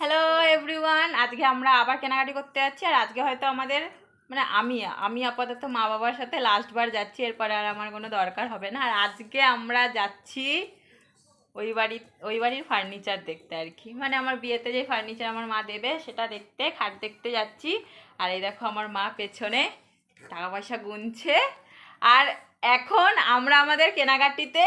Hello everyone আজকে আমরা আবার কেনাকাটি করতে যাচ্ছি, আর আজকে হয়তো আমাদের মানে আমি আমি আপাতত মা বাবার সাথে লাস্টবার যাচ্ছি, এরপরে আর আমার কোনো দরকার হবে না। আর আজকে আমরা যাচ্ছি ওই বাড়ি, ওই বাড়ির ফার্নিচার দেখতে আর কি। মানে আমার বিয়েতে যে ফার্নিচার আমার মা দেবে, সেটা দেখতে, খাট দেখতে যাচ্ছি। আর এই দেখো আমার মা পেছনে টাকা পয়সা গুনছে। আর এখন আমরা আমাদের কেনাকাটিতে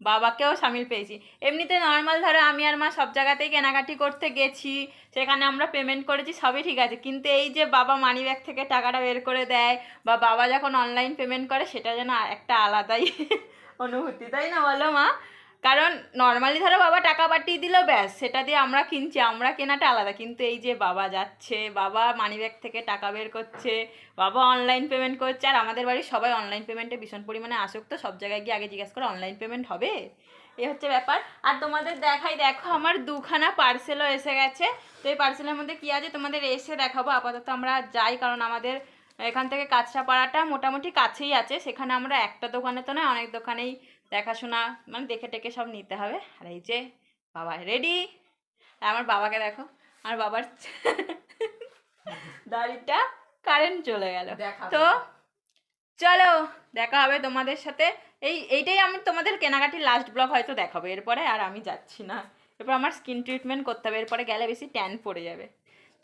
বাবাকেও সামিল পেয়েছি। এমনিতে নর্মাল ধরো আমি আর মা সব জায়গাতেই কেনাকাটি করতে গেছি, সেখানে আমরা পেমেন্ট করেছি, সবই ঠিক আছে। কিন্তু এই যে বাবা মানি ব্যাগ থেকে টাকাটা বের করে দেয় বা বাবা যখন অনলাইন পেমেন্ট করে, সেটা যেন একটা আলাদাই অনুভূতি, তাই না বলো মা? কারণ নর্মালি ধরো বাবা টাকা পাঠিয়ে দিল, ব্যাস, সেটা দিয়ে আমরা কিনছি, আমরা কেনাটা আলাদা। কিন্তু এই যে বাবা যাচ্ছে, বাবা মানিব্যাগ থেকে টাকা বের করছে, বাবা অনলাইন পেমেন্ট করছে, আর আমাদের বাড়ির সবাই অনলাইন পেমেন্টে ভীষণ পরিমাণে আসক্ত, সব জায়গায় গিয়ে আগে জিজ্ঞেস করে অনলাইন পেমেন্ট হবে? এই হচ্ছে ব্যাপার। আর তোমাদের দেখাই, দেখো আমার দুখানা পার্সেলও এসে গেছে। তো এই পার্সেলের মধ্যে কী আছে? তোমাদের এসে দেখাবো, আপাতত আমরা যাই, কারণ আমাদের এখান থেকে কাঁচরাপাড়াটা মোটামুটি কাছেই আছে। সেখানে আমরা একটা দোকানে তো নয় অনেক দোকানেই দেখাশোনা মানে দেখে টেকে সব নিতে হবে। আর এই যে বাবা রেডি আর আমার বাবাকে দেখো আমার বাবার দাড়িটা কারেন্ট চলে গেল। তো চলো দেখা হবে তোমাদের সাথে। এই এইটাই আমি তোমাদের কেনাকাটির লাস্ট ব্লগ হয়তো দেখাবো। এরপরে আর আমি যাচ্ছি না। এরপর আমার স্কিন ট্রিটমেন্ট করতে হবে। এরপরে গেলে বেশি ট্যান পড়ে যাবে।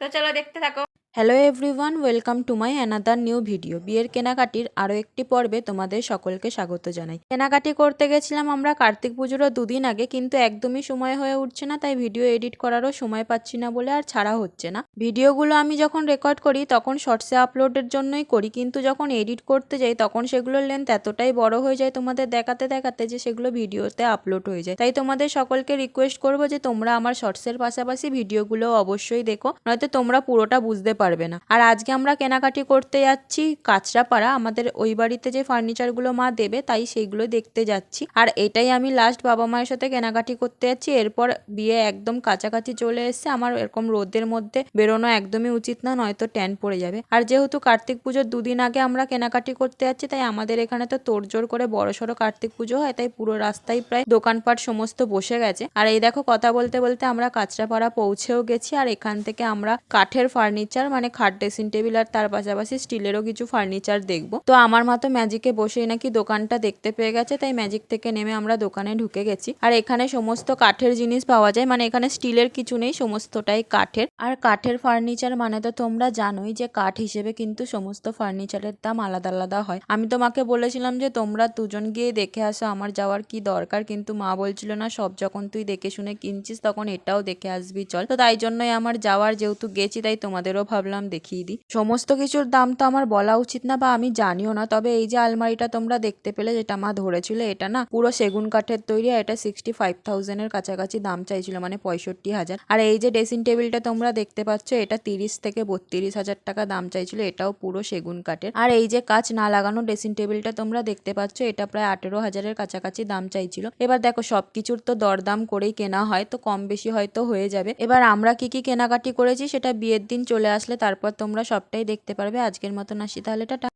তো চলো দেখতে থাকো। Hello everyone welcome to my another new video বিয়ের কেনাকাটির আরও একটি পর্বে তোমাদের সকলকে স্বাগত জানাই। কেনাকাটি করতে গেছিলাম আমরা কার্তিক পুজোরও দুদিন আগে, কিন্তু একদমই সময় হয়ে উঠছে না, তাই ভিডিও এডিট করারও সময় পাচ্ছি না বলে আর ছাড়া হচ্ছে না। ভিডিওগুলো আমি যখন রেকর্ড করি, তখন শর্টসে আপলোডের জন্যই করি, কিন্তু যখন এডিট করতে যাই, তখন সেগুলোর লেন্থ এতটাই বড় হয়ে যায় তোমাদের দেখাতে দেখাতে যে সেগুলো ভিডিওতে আপলোড হয়ে যায়। তাই তোমাদের সকলকে রিকোয়েস্ট করব যে তোমরা আমার শর্টসের পাশাপাশি ভিডিওগুলো অবশ্যই দেখো, নয়তো তোমরা পুরোটা বুঝতে পারবে না। আর আজকে আমরা কেনাকাটি করতে যাচ্ছি কাঁচরাপাড়া। আমাদের ওই বাড়িতে যে ফার্নিচারগুলো মা দেবে, তাই সেইগুলো দেখতে যাচ্ছি। আর এটাই আমি লাস্ট বাবা মায়ের সাথে কেনাকাটি করতে যাচ্ছি। এরপর বিয়ে একদম কাছাকাছি চলে এসছে। আমার এরকম রোদের মধ্যে বেরোনো একদমই উচিত না, নয়তো ট্যান পড়ে যাবে। আর যেহেতু কার্তিক পুজোর দুদিন আগে আমরা কেনাকাটি করতে যাচ্ছি, তাই আমাদের এখানে তো তোড়জোড় করে বড়সড় কার্তিক পুজো হয়, তাই পুরো রাস্তায় প্রায় দোকানপাট সমস্ত বসে গেছে। আর এই দেখো কথা বলতে বলতে আমরা কাঁচরাপাড়া পৌঁছেও গেছি। আর এখান থেকে আমরা কাঠের ফার্নিচার মানে খাট ড্রেসিং টেবিল আর তার পাশাপাশি স্টিলেরও কিছু ফার্নিচার দেখব। তো আমার মতো ম্যাজিকে বসেই নাকি দোকানটা দেখতে পেয়ে গেছে, তাই ম্যাজিক থেকে নেমে আমরা দোকানে ঢুকে গেছি। আর এখানে সমস্ত কাঠের জিনিস পাওয়া যায় মানে এখানে স্টিলের কিছু নেই, সমস্তটাই কাঠের। আর কাঠের ফার্নিচার মানে তো তোমরা জানোই যে কাঠ হিসেবে কিন্তু সমস্ত ফার্নিচারের দাম আলাদা আলাদা হয়। আমি তোমাকে বলেছিলাম যে তোমরা দুজন গিয়ে দেখে আসো, আমার যাওয়ার কি দরকার, কিন্তু মা বলছিল না, সব যখন তুই দেখে শুনে কিনছিস, তখন এটাও দেখে আসবি, চল। তো তাই জন্যই আমার যাওয়ার যেহেতু গেছি, তাই তোমাদেরও ভাবলাম দেখিয়ে দিই। সমস্ত কিছুর দাম তো আমার বলা উচিত না বা আমি জানিও না। তবে এই যে আলমারিটা তোমরা দেখতে পেলে যেটা মা ধরেছিল, এটা না পুরো সেগুন কাঠের তৈরি এটা সিক্সটি ফাইভ থাউজেন্ডের কাছাকাছি দাম চাইছিল মানে পঁয়ষট্টি হাজার। আর এই যে ড্রেসিং টেবিলটা তোমরা দেখতে পাচ্ছ, এটা তিরিশ থেকে বত্রিশ হাজার টাকা দাম চাইছিল, এটাও পুরো সেগুন কাঠের। আর এই যে কাজ না লাগানো ড্রেসিং টেবিলটা তোমরা দেখতে পাচ্ছ, এটা প্রায় আঠেরো হাজারের কাছাকাছি দাম চাইছিল। এবার দেখো, সবকিছুর তো দরদাম করেই কেনা হয়, তো কম বেশি হয়তো হয়ে যাবে। এবার আমরা কি কি কেনাকাটি করেছি, সেটা বিয়ের দিন চলে আসলে তারপর তোমরা সবটাই দেখতে পারবে। আজকের মতন আসি তাহলে টাটা।